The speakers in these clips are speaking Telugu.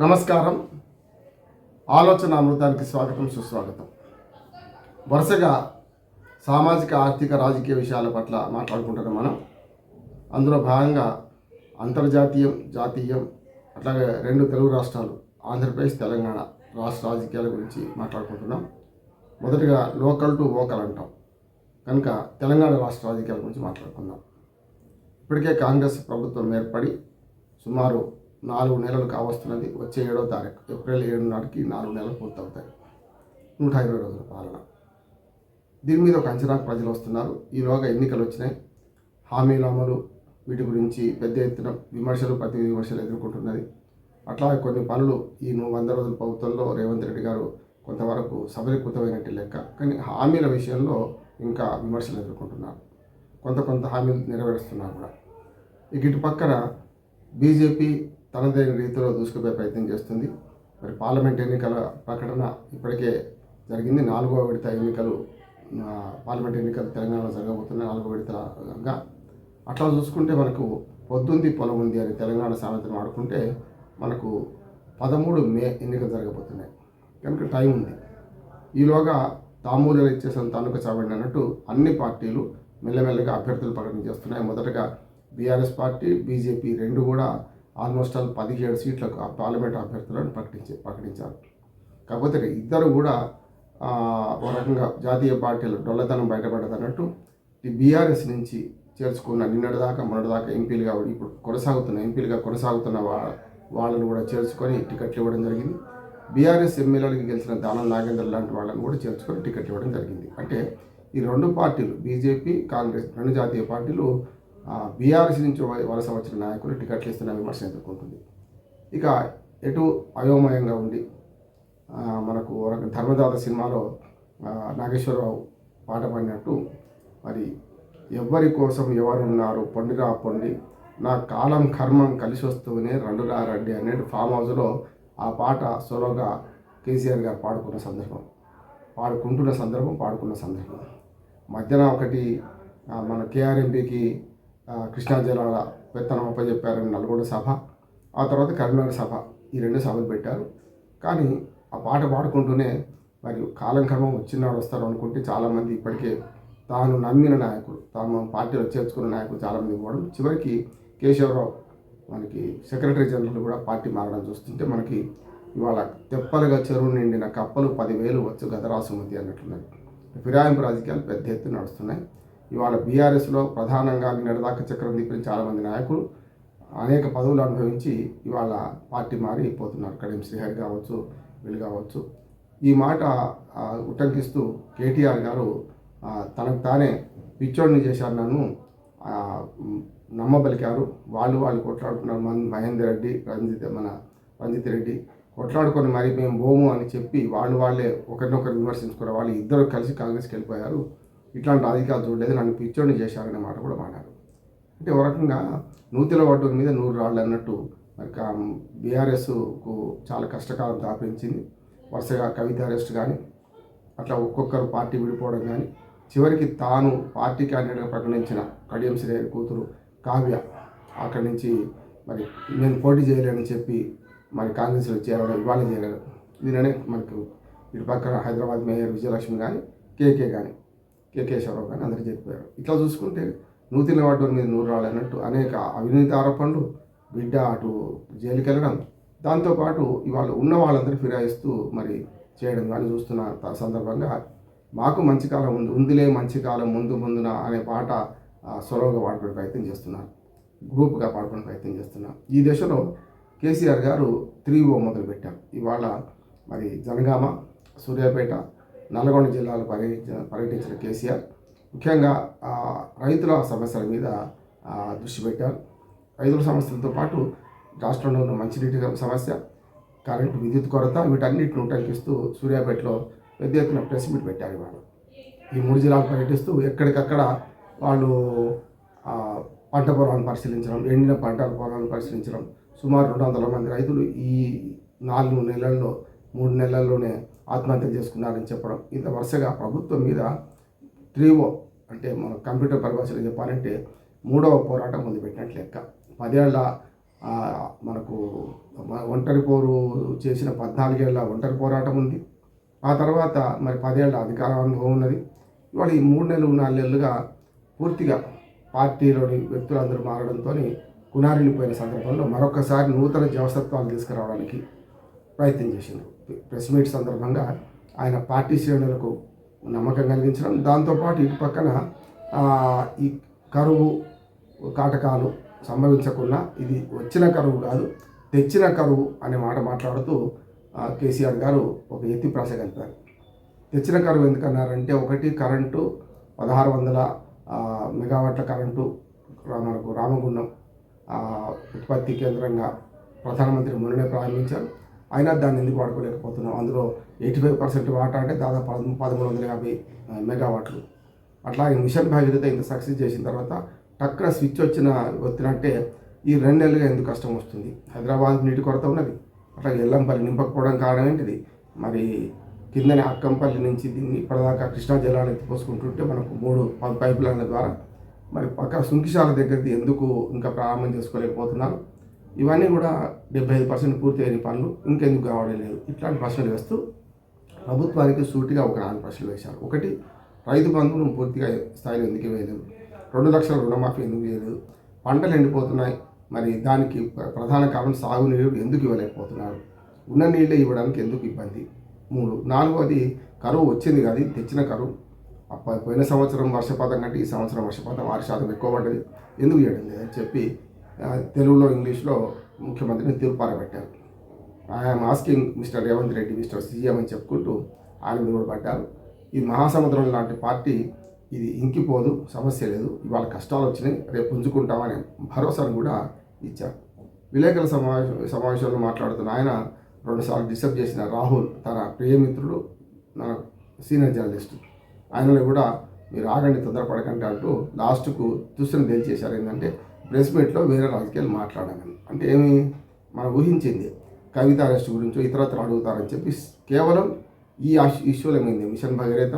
నమస్కారం. ఆలోచన అమృతానికి స్వాగతం సుస్వాగతం. వరుసగా సామాజిక ఆర్థిక రాజకీయ విషయాల పట్ల మాట్లాడుకుంటున్నాం మనం. అందులో భాగంగా అంతర్జాతీయం జాతీయం అట్లాగే రెండు తెలుగు రాష్ట్రాలు ఆంధ్రప్రదేశ్ తెలంగాణ రాష్ట్ర రాజకీయాల గురించి మాట్లాడుకుంటున్నాం. మొదటిగా లోకల్ టు ఓకల్ అంటాం. కనుక తెలంగాణ రాష్ట్ర రాజకీయాల గురించి మాట్లాడుకుందాం. ఇప్పటికే కాంగ్రెస్ ప్రభుత్వం ఏర్పడి సుమారు నాలుగు నెలలు కావస్తున్నది వచ్చే ఏడో తారీఖు ఏప్రిల్ ఏడు నాటికి నాలుగు నెలలు పూర్తవుతాయి. నూట ఇరవై రోజుల పాలన. దీని మీద ఒక అంచనాకు ప్రజలు వస్తున్నారు. ఈలోగా ఎన్నికలు వచ్చినాయి. హామీల అమలు వీటి గురించి పెద్ద ఎత్తున విమర్శలు ప్రతి విమర్శలు ఎదుర్కొంటున్నది. అట్లాగే కొన్ని పనులు ఈ వంద రోజుల ప్రభుత్వంలో రేవంత్ రెడ్డి గారు కొంతవరకు సబలీకృతమైనట్టు లెక్క. కానీ హామీల విషయంలో ఇంకా విమర్శలు ఎదుర్కొంటున్నారు. కొంత కొంత హామీలు నెరవేరుస్తున్నారు కూడా. ఇక ఇటు పక్కన బీజేపీ తనదైన రీతిలో దూసుకుపోయే ప్రయత్నం చేస్తుంది. మరి పార్లమెంట్ ఎన్నికల ప్రకటన ఇప్పటికే జరిగింది. నాలుగో విడత ఎన్నికలు పార్లమెంట్ ఎన్నికలు తెలంగాణలో జరగబోతున్నాయి నాలుగో విడతగా అట్లా చూసుకుంటే మనకు పొద్దుంది పొలం ఉంది అని తెలంగాణ సామెతను వాడుకుంటే మనకు పదమూడు మే ఎన్నికలు జరగబోతున్నాయి. కనుక టైం ఉంది. ఈలోగా తామూలలో ఇచ్చేసిన తనుక చావండి అన్నట్టు అన్ని పార్టీలు మెల్లమెల్లగా అభ్యర్థులు ప్రకటన చేస్తున్నాయి. మొదటగా బీఆర్ఎస్ పార్టీ బీజేపీ రెండు కూడా ఆల్మోస్ట్ ఆల్ పదిహేడు సీట్లకు ఆ పార్లమెంట్ అభ్యర్థులను ప్రకటించి ప్రకటించారు. కాకపోతే ఇద్దరు కూడా ఒక రకంగా జాతీయ పార్టీలు డొల్లతనం బయటపడదన్నట్టు ఈ బీఆర్ఎస్ నుంచి చేర్చుకున్న నిన్నటిదాకా మొన్నటిదాకా ఎంపీలుగా ఇప్పుడు కొనసాగుతున్న ఎంపీలుగా కొనసాగుతున్న వా వాళ్ళను కూడా చేర్చుకొని టికెట్లు ఇవ్వడం జరిగింది. బీఆర్ఎస్ ఎమ్మెల్యేలకు గెలిచిన దానం నాగేందర్ లాంటి వాళ్ళని కూడా చేర్చుకొని టికెట్ ఇవ్వడం జరిగింది. అంటే ఈ రెండు పార్టీలు బీజేపీ కాంగ్రెస్ రెండు జాతీయ పార్టీలు బీఆర్ఎస్ నుంచి వ- వలస వచ్చిన నాయకులు టికెట్లు ఇస్తున్న విమర్శ ఎదుర్కొంటుంది. ఇక ఎటు అయోమయంగా ఉండి మనకు ధర్మదాత సినిమాలో నాగేశ్వరరావు పాట పాడినట్టు మరి ఎవ్వరి కోసం ఎవరున్నారు పొండిరా పొండి నా కాలం కర్మం కలిసి వస్తూనే రండురా రండి అనే ఫామ్ హౌస్లో ఆ పాట సోలోగా కేసీఆర్ గారు పాడుకున్న సందర్భం. పాడుకుంటున్న సందర్భం పాడుకున్న సందర్భం. మధ్యన ఒకటి మన కేఆర్ఎంపీకి కృష్ణా జిల్లాల విత్తనం అప్పచెప్పారని నల్గొండ సభ. ఆ తర్వాత కరీంనగర్ సభ. ఈ రెండు సభలు పెట్టారు. కానీ ఆ పాట పాడుకుంటూనే మరియు కాలం క్రమం వచ్చినాడు వస్తారు అనుకుంటే చాలామంది ఇప్పటికే తాను నమ్మిన నాయకులు తాను పార్టీలో చేర్చుకున్న నాయకులు చాలామంది ఇవ్వడం చివరికి కేశవరావు మనకి సెక్రటరీ జనరల్ కూడా పార్టీ మారడం చూస్తుంటే మనకి ఇవాళ తెప్పలుగా చెరువు నిండిన కప్పలు పదివేలు వచ్చు గదరాసుమతి అన్నట్లున్నది ఫిరాయింపు రాజకీయాలు పెద్ద ఎత్తున నడుస్తున్నాయి. ఇవాళ బీఆర్ఎస్లో ప్రధానంగా నిన్నటిదాకా చక్రం తిప్పిన చాలామంది నాయకులు అనేక పదవులు అనుభవించి ఇవాళ పార్టీ మారి పోతున్నారు. కడియం శ్రీహరి కావచ్చు వీళ్ళు కావచ్చు. ఈ మాట ఉటంకిస్తూ కేటీఆర్ గారు తనకు తానే పిచ్చోడిని చేశారు నన్ను నమ్మబలికారు. వాళ్ళు వాళ్ళు కొట్లాడుకున్నారు మన మహేందర్ రెడ్డి రంజిత్ మన రంజిత్ రెడ్డి. కొట్లాడుకొని మరి మేము బోము అని చెప్పి వాళ్ళు వాళ్ళే ఒకరినొకరు విమర్శించుకున్నారు వాళ్ళు ఇద్దరు కలిసి కాంగ్రెస్కి వెళ్ళిపోయారు. ఇట్లాంటి అధికారులు చూడలేదు. నన్ను పిచ్చోడిని చేశారనే మాట కూడా మాట్లాడు అంటే ఒక రకంగా నూతిల వాటి మీద నూరు రాళ్ళు అన్నట్టు మరి బీఆర్ఎస్కు చాలా కష్టకాలం దాపించింది. వరుసగా కవిత అరెస్ట్ కానీ అట్లా ఒక్కొక్కరు పార్టీ విడిపోవడం కానీ చివరికి తాను పార్టీ క్యాండిడేట్గా ప్రకటించిన కడియం శ్రేయ కూతురు కావ్య అక్కడి నుంచి మరి నేను పోటీ చేయలేనని చెప్పి మరి కాంగ్రెస్లో చేరడం ఇవాళ చేయలేదు దీనినే మనకు ఇటు పక్కన హైదరాబాద్ మేయర్ విజయలక్ష్మి కానీ కేకే కానీ కేకేశ్వరరావు కానీ అందరూ చెప్పారు. ఇట్లా చూసుకుంటే నూతిన వాటి మీద నూరు రాళ్ళు అన్నట్టు అనేక అవినీతి ఆరోపణలు బిడ్డ అటు జైలుకి వెళ్ళడం దాంతోపాటు ఇవాళ ఉన్న వాళ్ళందరూ ఫిరాయిస్తూ మరి చేయడం కానీ చూస్తున్న సందర్భంగా మాకు మంచి కాలం ఉంది ఉందిలే మంచి కాలం ముందు ముందున అనే పాట సొలవుగా పాడుకునే ప్రయత్నం చేస్తున్నారు గ్రూప్గా పాడుకునే ప్రయత్నం చేస్తున్నారు ఈ దశలో కేసీఆర్ గారు త్రీ ఓ మొదలుపెట్టారు. ఇవాళ మరి జనగామ సూర్యాపేట నల్గొండ జిల్లాలో పర్యటించిన పర్యటించిన కేసీఆర్ ముఖ్యంగా రైతుల సమస్యల మీద దృష్టి పెట్టారు. రైతుల సమస్యలతో పాటు రాష్ట్రంలో ఉన్న మంచినీటి సమస్య కరెంటు విద్యుత్ కొరత వీటన్నిటిని ఉటంకిస్తూ సూర్యాపేటలో పెద్ద ఎత్తున ప్రెస్ మీట్ పెట్టారు వాళ్ళు ఈ మూడు జిల్లాలు పర్యటిస్తూ ఎక్కడికక్కడ వాళ్ళు పంట పొలాలను పరిశీలించడం ఎండిన పంట పొలాలను పరిశీలించడం సుమారు రెండు వందల మంది రైతులు ఈ నాలుగు నెలల్లో మూడు నెలల్లోనే ఆత్మహత్య చేసుకున్నారని చెప్పడం. ఇంత వరుసగా ప్రభుత్వం మీద త్రీవో అంటే మన కంప్యూటర్ పరిభాషలో చెప్పాలంటే మూడవ పోరాటం మొదలుపెట్టినట్లు లెక్క. పదేళ్ళ మనకు ఒంటరి పోరు చేసిన పద్నాలుగేళ్ళ ఒంటరి పోరాటం ఉంది. ఆ తర్వాత మరి పదేళ్ళ అధికార అనుభవం ఉన్నది. ఇవాళ ఈ మూడు నెలలు నాలుగు నెలలుగా పూర్తిగా పార్టీలోని వ్యక్తులందరూ మారడంతో కునారిల్లిపోయిన సందర్భంలో మరొకసారి నూతన జవసత్వాలు తీసుకురావడానికి ప్రయత్నం చేసింది ప్రెస్ మీట్ సందర్భంగా ఆయన పార్టీ శ్రేణులకు నమ్మకం కలిగించడం. దాంతోపాటు ఇటు పక్కన ఈ కరువు కాటకాలు సంభవించకుండా ఇది వచ్చిన కరువు కాదు తెచ్చిన కరువు అనే మాట మాట్లాడుతూ కేసీఆర్ గారు ఒక ఎత్తి ప్రాసగలిపారు తెచ్చిన కరువు ఎందుకన్నారంటే ఒకటి కరెంటు పదహారు వందల మెగావాట్ల కరెంటు మనకు రామగుండం ఉత్పత్తి కేంద్రంగా ప్రధానమంత్రి మొన్ననే ప్రారంభించారు. అయినా దాన్ని ఎందుకు వాడుకోలేకపోతున్నాం అందులో ఎయిటీ ఫైవ్ పర్సెంట్ వాటా అంటే దాదాపు పదమూ పదమూడు వందల యాభై ఆ, మెగావాట్లు అట్లాగే మిషన్ భాగీరథ ఇంత సక్సెస్ చేసిన తర్వాత టక్కున స్విచ్ వచ్చిన వచ్చినట్టే ఈ రెండు నెలలుగా ఎందుకు కష్టం వస్తుంది? హైదరాబాద్ నీటి కొరత ఉన్నది. అట్లాగే ఎల్లంపల్లి నింపకపోవడం కారణం ఏంటిది? మరి కిందనే అక్కంపల్లి నుంచి దీన్ని ఇప్పటిదాకా కృష్ణా జలాన్ని ఎత్తిపోసుకుంటుంటే మనకు మూడు పైప్ లైన్ల ద్వారా మరి పక్క సుంకిశాల దగ్గరది ఎందుకు ఇంకా ప్రారంభం చేసుకోలేకపోతున్నారు? ఇవన్నీ కూడా డెబ్బై ఐదు పర్సెంట్ పూర్తి అయిన పనులు ఇంకెందుకు కావడం లేదు. ఇట్లాంటి ప్రశ్నలు వేస్తూ ప్రభుత్వానికి సూటిగా ఒక నాలుగు ప్రశ్నలు వేశారు. ఒకటి రైతు బంధువును పూర్తిగా స్థాయిలో ఎందుకు వేయలేదు? రెండు లక్షల రుణమాఫీ ఎందుకు చేయలేదు? పంటలు ఎండిపోతున్నాయి మరి దానికి ప్రధాన కారణం సాగునీరు ఎందుకు ఇవ్వలేకపోతున్నారు? ఉన్న నీళ్ళే ఇవ్వడానికి ఎందుకు ఇబ్బంది? మూడు నాలుగవది కరువు వచ్చింది కాదు తెచ్చిన కరువు. పోయిన సంవత్సరం వర్షపాతం కంటే ఈ సంవత్సరం వర్షపాతం ఆరు శాతం ఎక్కువ పడ్డది. ఎందుకు చేయడం లేదని చెప్పి తెలుగులో ఇంగ్లీష్లో ముఖ్యమంత్రిని తీర్పారబెట్టారు. I am asking mister Revanth Reddy mister CM అని చెప్పుకుంటూ ఆయన మీద కూడా పడ్డారు. ఈ మహాసముద్రం లాంటి పార్టీ ఇది ఇంకిపోదు సమస్య లేదు. ఇవాళ కష్టాలు వచ్చినాయి రేపు పుంజుకుంటామనే భరోసాను కూడా ఇచ్చారు. విలేకరుల సమావేశం సమావేశంలో మాట్లాడుతున్న ఆయన రెండుసార్లు డిస్టర్బ్ చేసిన రాహుల్ తన ప్రియమిత్రుడు నా సీనియర్ జర్నలిస్ట్. ఆయనలో కూడా మీరు ఆగండి తొందరపడకండి అంటూ లాస్ట్కు దుస్తుని తేల్చేశారు ఏంటంటే ప్రెస్ మీట్లో వేరే రాజకీయాలు మాట్లాడాలని అంటే ఏమి? మనం ఊహించింది. కవిత అరెస్ట్ గురించో ఇతరత్ర అడుగుతారని చెప్పి కేవలం ఈ ఆశ్- ఇష్యూల మీద మిషన్ భగీరథ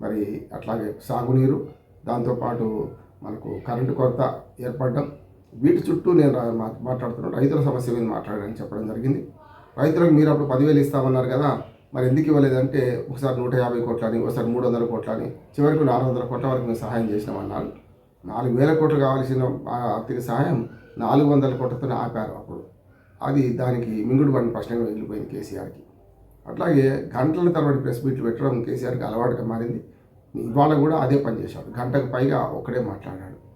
మరి అట్లాగే సాగునీరు దాంతోపాటు మనకు కరెంటు కొరత ఏర్పడడం వీటి చుట్టూ నేను మాట్లాడుతున్నాను రైతుల సమస్య మీద మాట్లాడాలని చెప్పడం జరిగింది. రైతులకు మీరు అప్పుడు పదివేలు ఇస్తామన్నారు కదా మరి ఎందుకు ఇవ్వలేదంటే ఒకసారి నూట యాభై కోట్లని ఒకసారి మూడు వందల కోట్లని చివరికి నాలుగు వందల కోట్ల వరకు మేము సహాయం చేసినామన్నారు. నాలుగు వేల కోట్లు కావాల్సిన ఆర్థిక సహాయం నాలుగు వందల కోట్లతోనే ఆపారు అప్పుడు. అది దానికి మింగుడు పడిన ప్రశ్నగా వెళ్ళిపోయింది కేసీఆర్కి. అట్లాగే గంటల తరబడి ప్రెస్ మీట్లు పెట్టడం కేసీఆర్కి అలవాటుగా మారింది. ఇవాళ కూడా అదే పనిచేశాడు గంటకు పైగా ఒక్కడే మాట్లాడాడు.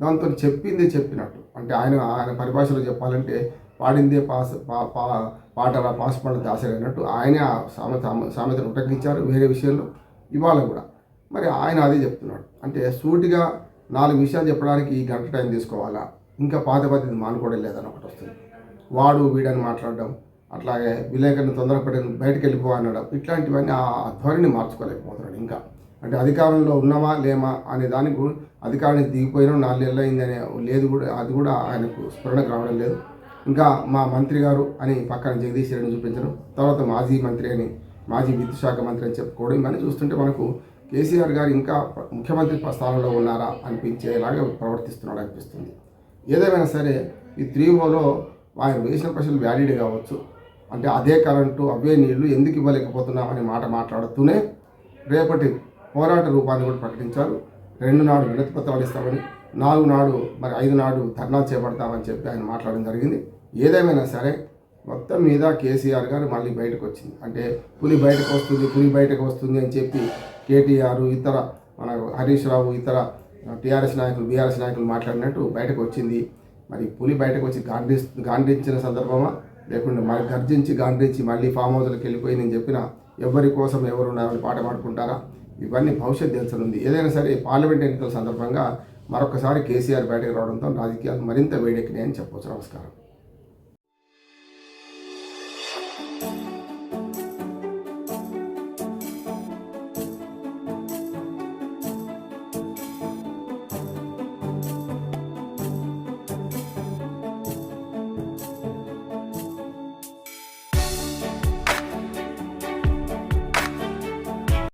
దాంతో చెప్పిందే చెప్పినట్టు. అంటే ఆయన ఆయన పరిభాషలో చెప్పాలంటే పాడిందే పాస్ పా పా పాటరా పాస్ పండ్ల దాసరైనట్టు ఆయనే ఆ సామెత సామెతను ఉటంకించారు వేరే విషయంలో. ఇవాళ కూడా. మరి ఆయన అదే చెప్తున్నాడు. అంటే సూటిగా నాలుగు విషయాలు చెప్పడానికి ఈ గంట టైం తీసుకోవాలా? ఇంకా పాత పద్ధతి మానుకోవడం లేదని ఒకటి వస్తుంది. వాడు వీడని మాట్లాడడం అట్లాగే విలేకరుని తొందరపడి బయటకు వెళ్ళిపో అనడం ఇట్లాంటివన్నీ ఆ ధోరణి మార్చుకోలేకపోతున్నాడు ఇంకా. అంటే అధికారంలో ఉన్నామా లేమా అనే దానికి అధికారానికి దిగిపోయినా నాలుగేళ్ళు అయిందనే లేదు కూడా అది కూడా ఆయనకు స్ఫురణకు రావడం లేదు. ఇంకా మా మంత్రి గారు అని పక్కన జగదీష్ రెడ్డిని చూపించడం తర్వాత మాజీ మంత్రి అని మాజీ విద్యుత్ శాఖ మంత్రి అని చెప్పుకోవడం ఇవన్నీ చూస్తుంటే మనకు కేసీఆర్ గారు ఇంకా ముఖ్యమంత్రి స్థానంలో ఉన్నారా అనిపించేలాగా ప్రవర్తిస్తున్నాడు అనిపిస్తుంది. ఏదేమైనా సరే ఈ త్రీ ఓలో ఆయన వేసిన ప్రశ్నలు వ్యాలిడ్ కావచ్చు. అంటే అదే కరెంటు అవే నీళ్ళు ఎందుకు ఇవ్వలేకపోతున్నామనే మాట మాట్లాడుతూనే రేపటి పోరాట రూపాన్ని కూడా ప్రకటించారు. రెండు నాడు వినతి పత్రాలు ఇస్తామని నాలుగు నాడు మరి ఐదు నాడు ధర్నా చేపడతామని చెప్పి ఆయన మాట్లాడడం జరిగింది. ఏదేమైనా సరే మొత్తం మీద కేసీఆర్ గారు మళ్ళీ బయటకు వచ్చింది అంటే పులి బయటకు వస్తుంది పులి బయటకు వస్తుంది అని చెప్పి కేటీఆర్ ఇతర మన హరీష్ రావు ఇతర టీఆర్ఎస్ నాయకులు బీఆర్ఎస్ నాయకులు మాట్లాడినట్టు బయటకు వచ్చింది మరి పులి బయటకు వచ్చి గాంధీ గాంధించిన సందర్భమా? లేకుంటే మరి గర్జించి గాంధించి మళ్ళీ ఫామ్ హౌస్లకు వెళ్ళిపోయి నేను చెప్పిన ఎవరి కోసం ఎవరు ఉన్నారని పాట పాడుకుంటారా? ఇవన్నీ భవిష్యత్ తెలుసనుంది. ఏదైనా సరే పార్లమెంట్ ఎన్నికల సందర్భంగా మరొకసారి కేసీఆర్ బయటకు రావడంతో రాజకీయాలు మరింత వేడెక్కినాయని చెప్పవచ్చు నమస్కారం.